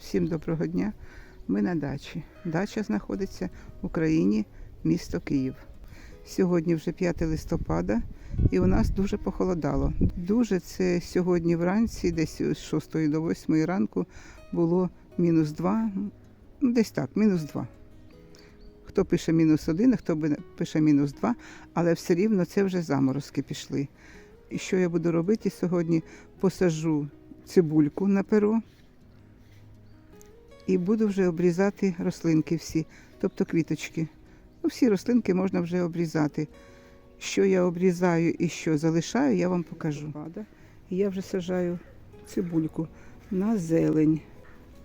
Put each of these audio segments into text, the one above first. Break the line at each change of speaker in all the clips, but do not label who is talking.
Всім доброго дня. Ми на дачі. Дача знаходиться в Україні, місто Київ. Сьогодні вже 5 листопада, і у нас дуже похолодало. Дуже це сьогодні вранці, десь з 6 до 8 ранку, було мінус 2, ну, десь так, мінус 2. Хто пише мінус 1, а хто пише мінус 2, але все рівно це вже заморозки пішли. І що я буду робити сьогодні? Посажу цибульку на перо і буду вже обрізати рослинки всі, тобто квіточки. Ну, всі рослинки можна вже обрізати. Що я обрізаю і що залишаю, я вам покажу. Я вже сажаю цибульку на зелень.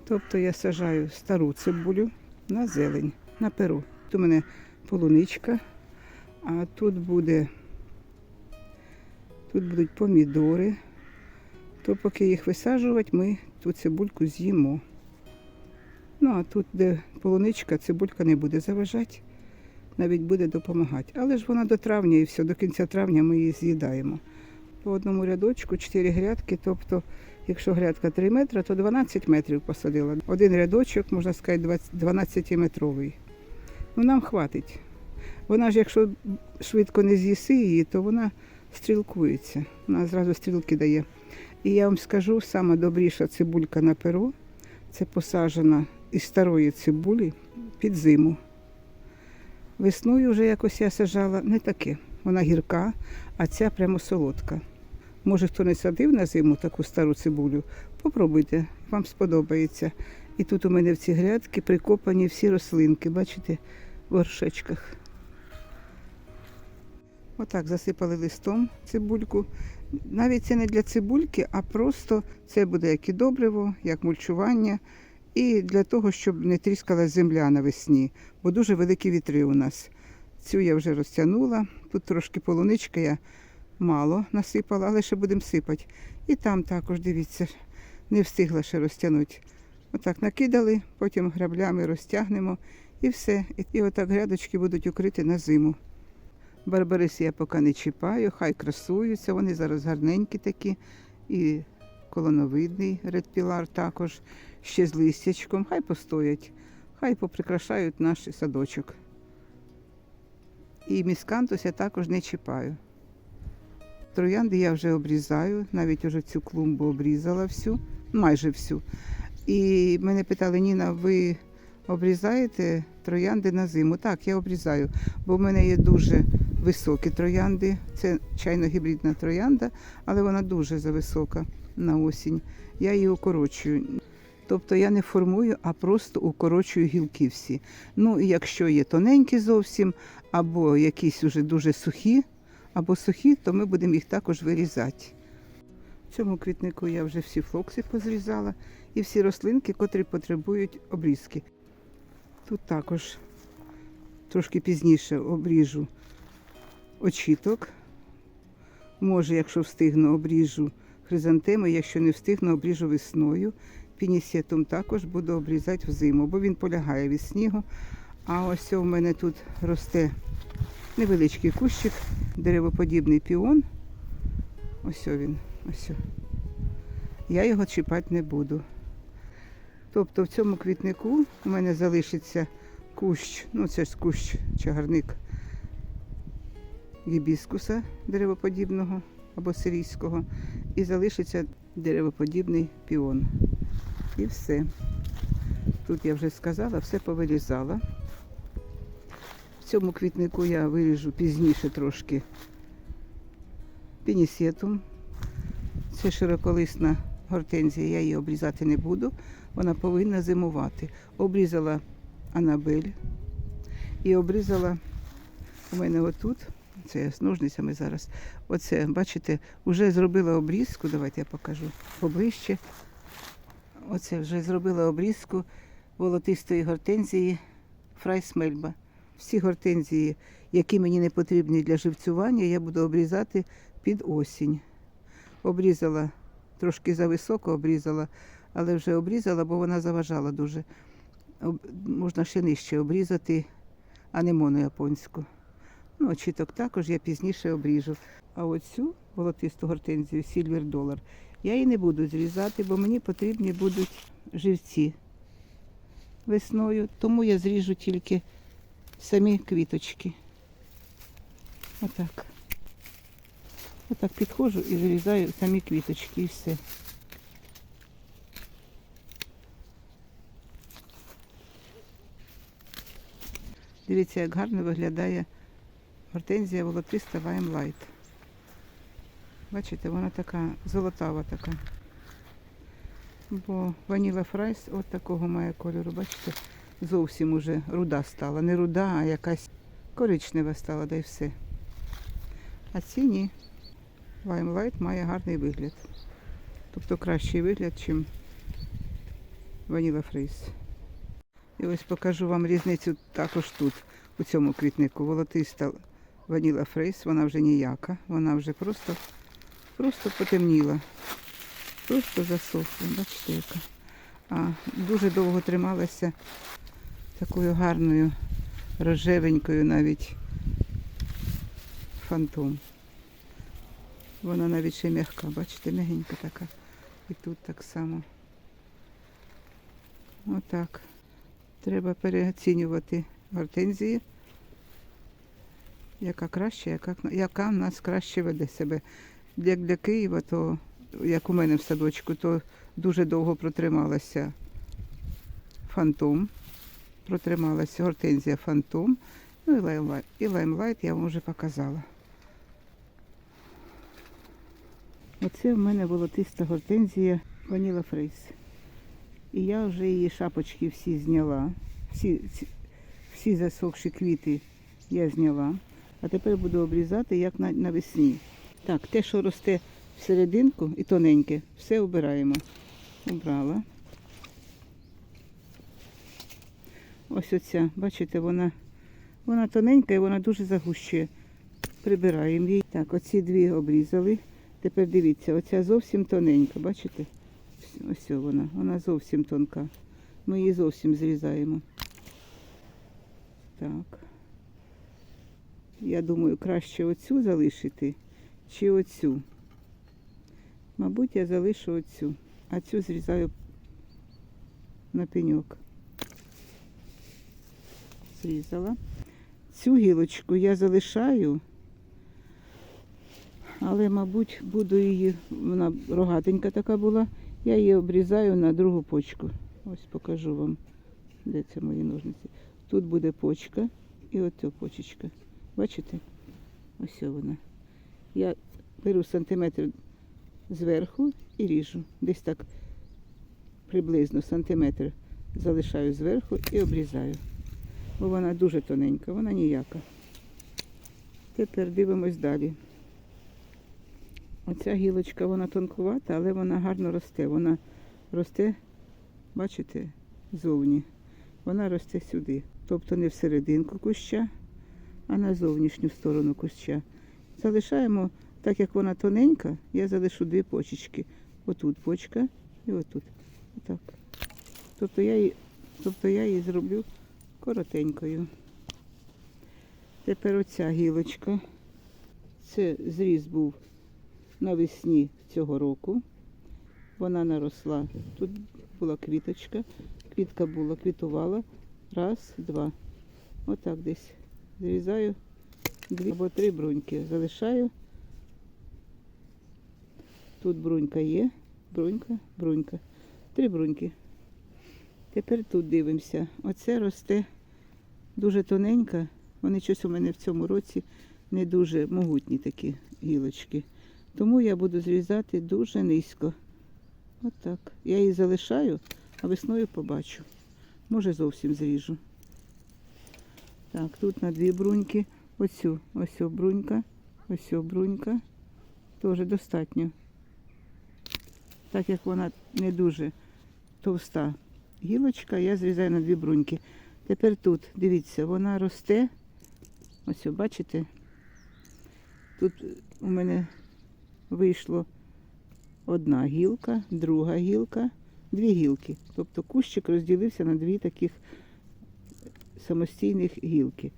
Тобто я сажаю стару цибулю на зелень, на перо. Тут у мене полуничка, а тут буде тут будуть помідори. То поки їх висаджувати, ми ту цибульку з'їмо. Ну, а тут, де полуничка, цибулька не буде заважати, навіть буде допомагати. Але ж вона до травня і все, до кінця травня ми її з'їдаємо. По одному рядочку 4 грядки, тобто, якщо грядка 3 метри, то 12 метрів посадила. Один рядочок, можна сказати, 12-метровий. Ну, нам хватить. Вона ж, якщо швидко не з'їси її, то вона стрілкується. Вона зразу стрілки дає. І я вам скажу, сама добріша цибулька на перо це посаджена із старої цибулі під зиму. Весною вже якось я сажала не таке. Вона гірка, а ця прямо солодка. Може, хто не садив на зиму таку стару цибулю, попробуйте, вам сподобається. І тут у мене в ці грядки прикопані всі рослинки, бачите, в горшечках. Отак засипали листом цибульку. Навіть це не для цибульки, а просто це буде як і добриво, як мульчування, і для того, щоб не тріскала земля навесні, бо дуже великі вітри у нас. Цю я вже розтягнула. Тут трошки полуничка я мало насипала, але ще будемо сипати. І там також, дивіться, не встигла ще розтягнути. Отак накидали, потім граблями розтягнемо і все. І, отак грядочки будуть укриті на зиму. Барбариси я поки не чіпаю, хай красуються, вони зараз гарненькі такі. І колоновидний редпілар також, ще з листячком, хай постоять, хай поприкрашають наш садочок. І міскантус я також не чіпаю. Троянди я вже обрізаю, навіть уже цю клумбу обрізала всю, майже всю. І мене питали, Ніна, ви обрізаєте троянди на зиму? Так, я обрізаю, бо в мене є дуже високі троянди. Це чайно-гібридна троянда, але вона дуже зависока на осінь. Я її укорочую. Тобто я не формую, а просто укорочую гілки всі. Ну, якщо є тоненькі зовсім, або якісь уже дуже сухі, або сухі, то ми будемо їх також вирізати. В цьому квітнику я вже всі флокси позрізала і всі рослинки, котрі потребують обрізки. Тут також трошки пізніше обріжу очіток. Може, якщо встигну, обріжу хризантеми, якщо не встигну, обріжу весною. Пінісетум також буду обрізати взиму, бо він полягає від снігу. А ось у мене тут росте невеличкий кущик, деревоподібний піон. Ось він. Ось. Я його чіпати не буду. Тобто в цьому квітнику у мене залишиться кущ, ну це ж кущ чагарник гібіскуса деревоподібного або сирійського, і залишиться деревоподібний піон. І все. Тут я вже сказала, все повирізала. В цьому квітнику я виріжу пізніше трошки пінісетум. Це широколисна гортензія, я її обрізати не буду. Вона повинна зимувати. Обрізала Анабель і обрізала у мене отут. Це я з ножницями зараз. Оце, бачите, вже зробила обрізку. Давайте я покажу поближче. Оце вже зробила обрізку волотистої гортензії Фрайсмельба. Всі гортензії, які мені не потрібні для живцювання, я буду обрізати під осінь. Обрізала, трошки зависоко обрізала, але вже обрізала, бо вона заважала дуже. Можна ще нижче обрізати анемону японську. Ну, очіток також я пізніше обріжу. А оцю волотисту гортензію Silver Dollar я її не буду зрізати, бо мені потрібні будуть живці весною, тому я зріжу тільки самі квіточки. Отак. Отак підходжу і вирізаю самі квіточки і все. Дивіться, як гарно виглядає гортензія волотиста Lime Light. Бачите, вона така золотава така. Бо ваніла фрайс от такого має кольору. Бачите, зовсім уже руда стала. Не руда, а якась коричнева стала, да й все. А ці ні. Light має гарний вигляд. Тобто кращий вигляд, ніж ваніла фрейс. І ось покажу вам різницю також тут, у цьому квітнику. Волотиста ваніла фрейс, вона вже ніяка, вона вже просто, просто потемніла. Просто засохла, бачите яка. А дуже довго трималася такою гарною, рожевенькою навіть фантом. Вона навіть ще м'яка, бачите, м'ягенька така. І тут так само. Отак. Треба переоцінювати гортензії. Яка краще, яка, яка в нас краще веде себе. Як для Києва, то як у мене в садочку, то дуже довго протрималася фантом. Протрималася гортензія фантом. Ну і лаймлайт. І лаймлайт я вам вже показала. Оце в мене волотиста гортензія Ваніла Фрейс. І я вже її шапочки всі зняла. Всі, всі засохші квіти я зняла. А тепер буду обрізати як на, навесні. Так, те, що росте всерединку і тоненьке, все обираємо. Убрала. Ось оця, бачите, вона, вона тоненька і вона дуже загущує. Прибираємо її. Так, оці дві обрізали. Тепер дивіться, оця зовсім тоненька, бачите? Ось вона, вона зовсім тонка. Ми її зовсім зрізаємо. Так. Я думаю, краще оцю залишити чи оцю. Мабуть, я залишу оцю, а цю зрізаю на пеньок. Зрізала. Цю гілочку я залишаю, але, мабуть, буду її, вона рогатенька така була, я її обрізаю на другу почку. Ось покажу вам, де це мої ножниці. Тут буде почка і оця почечка. Бачите? Ось вона. Я беру сантиметр зверху і ріжу. Десь так приблизно сантиметр залишаю зверху і обрізаю. Бо вона дуже тоненька, вона ніяка. Тепер дивимось далі. Оця гілочка, вона тонкувата, але вона гарно росте. Вона росте, бачите, зовні. Вона росте сюди. Тобто не всерединку куща, а на зовнішню сторону куща. Залишаємо, так як вона тоненька, я залишу дві почечки. Отут почка і отут. Отак. Тобто я її, тобто я її зроблю коротенькою. Тепер оця гілочка. Це зріз був навесні цього року. Вона наросла. Тут була квіточка. Квітка була, квітувала. Раз, два. Отак десь. Зрізаю дві або три бруньки. Залишаю. Тут брунька є. Брунька, брунька. Три бруньки. Тепер тут дивимося. Оце росте дуже тоненька. Вони щось у мене в цьому році не дуже могутні такі гілочки. Тому я буду зрізати дуже низько. Отак. Я її залишаю, а весною побачу. Може зовсім зріжу. Так, тут на дві бруньки. Оцю, ось брунька, ось брунька. Теж достатньо. Так як вона не дуже товста гілочка, я зрізаю на дві бруньки. Тепер тут, дивіться, вона росте. Ось, бачите? Тут у мене вийшло одна гілка, друга гілка, дві гілки. Тобто кущик розділився на дві таких самостійних гілки.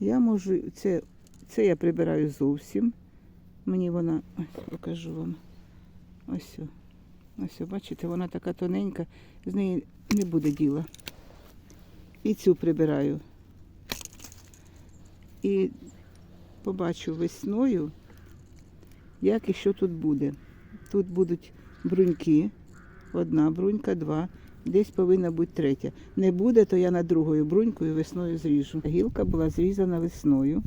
Я можу, це, це я прибираю зовсім. Мені вона, ось покажу вам. Ось. Ось, бачите, вона така тоненька, з неї не буде діла. І цю прибираю. І побачу весною, як і що тут буде. Тут будуть бруньки. Одна брунька, два. Десь повинна бути третя. Не буде, то я над другою брунькою весною зріжу. Гілка була зрізана весною.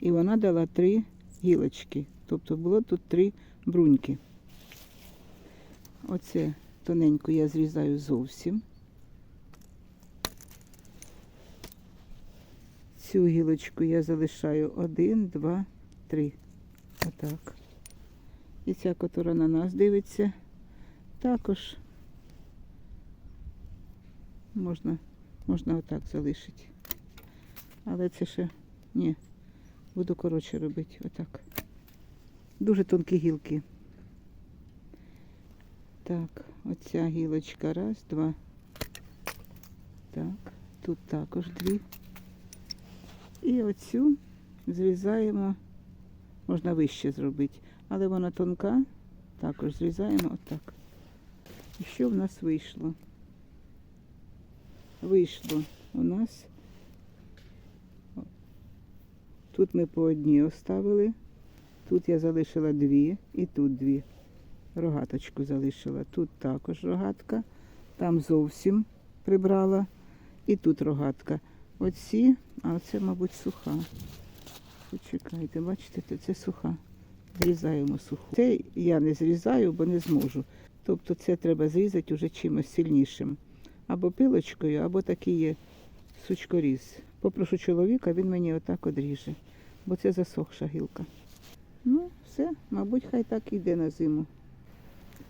І вона дала три гілочки. Тобто було тут три бруньки. Оце тоненько я зрізаю зовсім. Цю гілочку я залишаю один, два, три. Отак. І ця, котра на нас дивиться, також можна, можна отак залишити. Але це ще ні. Буду коротше робити. Отак. Дуже тонкі гілки. Так, оця гілочка. Раз, два. Так, тут також дві. І оцю зрізаємо, можна вище зробити, але вона тонка, також зрізаємо отак. І що в нас вийшло? Вийшло у нас. Тут ми по одній оставили, тут я залишила дві і тут дві. Рогаточку залишила. Тут також рогатка, там зовсім прибрала, і тут рогатка. Оці, а це, мабуть, суха. Почекайте, бачите, це- суха. Зрізаємо суху. Це я не зрізаю, бо не зможу. Тобто це треба зрізати вже чимось сильнішим. Або пилочкою, або такий є сучкоріз. Попрошу чоловіка, він мені отак одріже, бо це засохша гілка. Ну, все, мабуть, хай так і йде на зиму.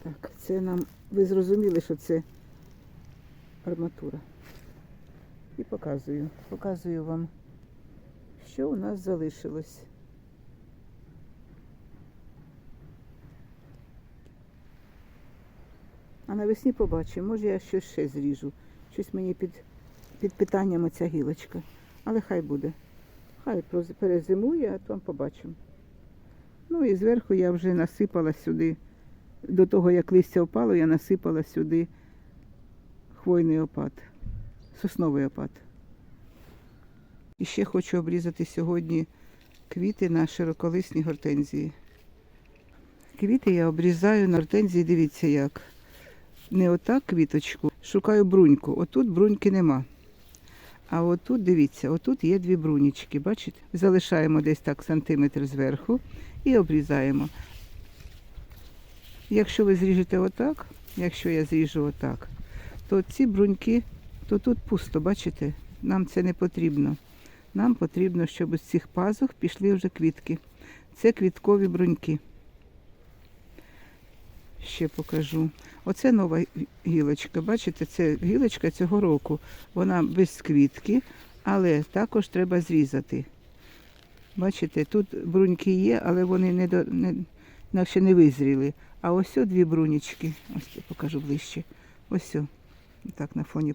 Так, це нам. Ви зрозуміли, що це арматура. І показую. Показую вам, що у нас залишилось. А навесні побачимо, може я щось ще зріжу. Щось мені під, під питанням оця гілочка. Але хай буде. Хай перезимує, а там побачимо. Ну і зверху я вже насипала сюди. До того, як листя впало, я насипала сюди хвойний опад, сосновий опад. І ще хочу обрізати сьогодні квіти на широколисні гортензії. Квіти я обрізаю на гортензії, дивіться як. Не отак квіточку, шукаю бруньку. Отут бруньки нема. А отут, дивіться, отут є дві брунічки, бачите? Залишаємо десь так сантиметр зверху і обрізаємо. Якщо ви зріжете отак, якщо я зріжу отак, то ці бруньки, то тут пусто, бачите? Нам це не потрібно. Нам потрібно, щоб з цих пазух пішли вже квітки. Це квіткові бруньки. Ще покажу. Оце нова гілочка. Бачите, це гілочка цього року. Вона без квітки, але також треба зрізати. Бачите, тут бруньки є, але вони не до, не, наче не визріли. А ось о дві брунічки. Ось я покажу ближче. Ось о. Так, на фоні,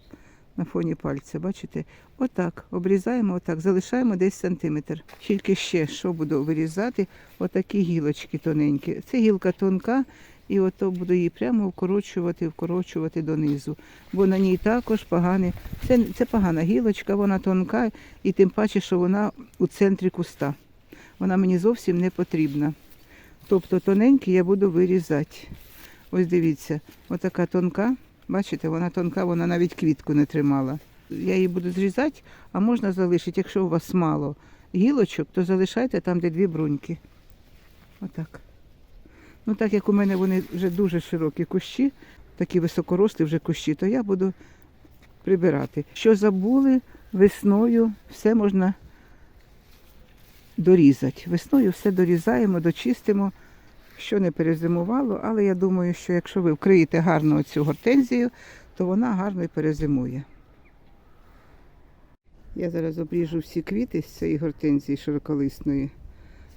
на фоні пальця, бачите? Отак. Обрізаємо, отак, залишаємо десь сантиметр. Тільки ще що буду вирізати, отакі гілочки тоненькі. Це гілка тонка, і ото буду її прямо вкорочувати, вкорочувати донизу. Бо на ній також поганий. Це, це погана гілочка, вона тонка, і тим паче, що вона у центрі куста. Вона мені зовсім не потрібна. Тобто тоненькі я буду вирізати. Ось дивіться, отака тонка. Бачите, вона тонка, вона навіть квітку не тримала. Я її буду зрізати, а можна залишити, якщо у вас мало гілочок, то залишайте там, де дві бруньки. Отак. Ну, так як у мене вони вже дуже широкі кущі, такі високорослі вже кущі, то я буду прибирати. Що забули, весною все можна дорізати. Весною все дорізаємо, дочистимо, що не перезимувало, але я думаю, що якщо ви вкриєте гарно цю гортензію, то вона гарно і перезимує. Я зараз обріжу всі квіти з цієї гортензії широколисної.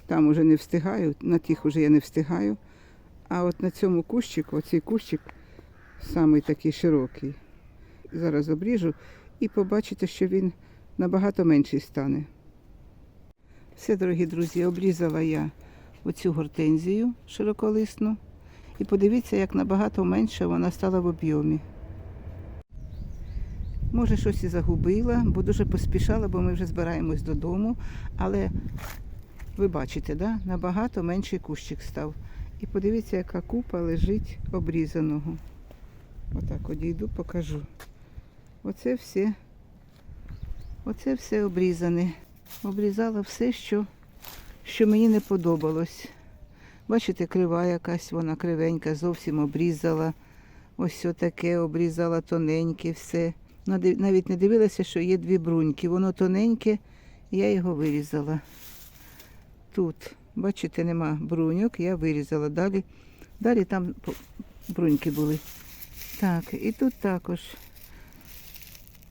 Там уже не встигаю, на тих уже я не встигаю. А от на цьому кущику, оцей кущик самий такий широкий. Зараз обріжу і побачите, що він набагато менший стане. Все, дорогі друзі, обрізала я оцю гортензію широколисну. І подивіться, як набагато менше вона стала в об'ємі. Може, щось і загубила, бо дуже поспішала, бо ми вже збираємось додому. Але ви бачите, да? набагато менший кущик став. І подивіться, яка купа лежить обрізаного. Отак одійду, покажу. Оце все. Оце все обрізане. Обрізала все, що, що мені не подобалось. Бачите, крива якась, вона кривенька, зовсім обрізала. Ось таке обрізала тоненьке все. Навіть не дивилася, що є дві бруньки. Воно тоненьке, я його вирізала. Тут, бачите, нема бруньок, я вирізала. Далі, далі там бруньки були. Так, і тут також.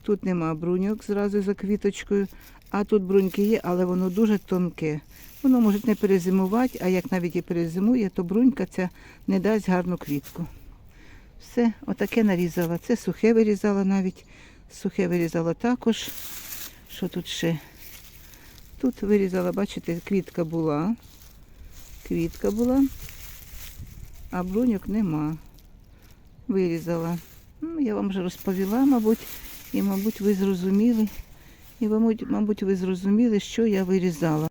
Тут нема бруньок зразу за квіточкою, а тут бруньки є, але воно дуже тонке. Воно може не перезимувати, а як навіть і перезимує, то брунька ця не дасть гарну квітку. Все, отаке нарізала. Це сухе вирізала навіть. Сухе вирізала також. Що тут ще? Тут вирізала, бачите, квітка була. Квітка була, а бруньок нема. Вирізала. Ну, я вам вже розповіла, мабуть, і, мабуть, ви зрозуміли. І, мабуть, ви зрозуміли, що я вирізала.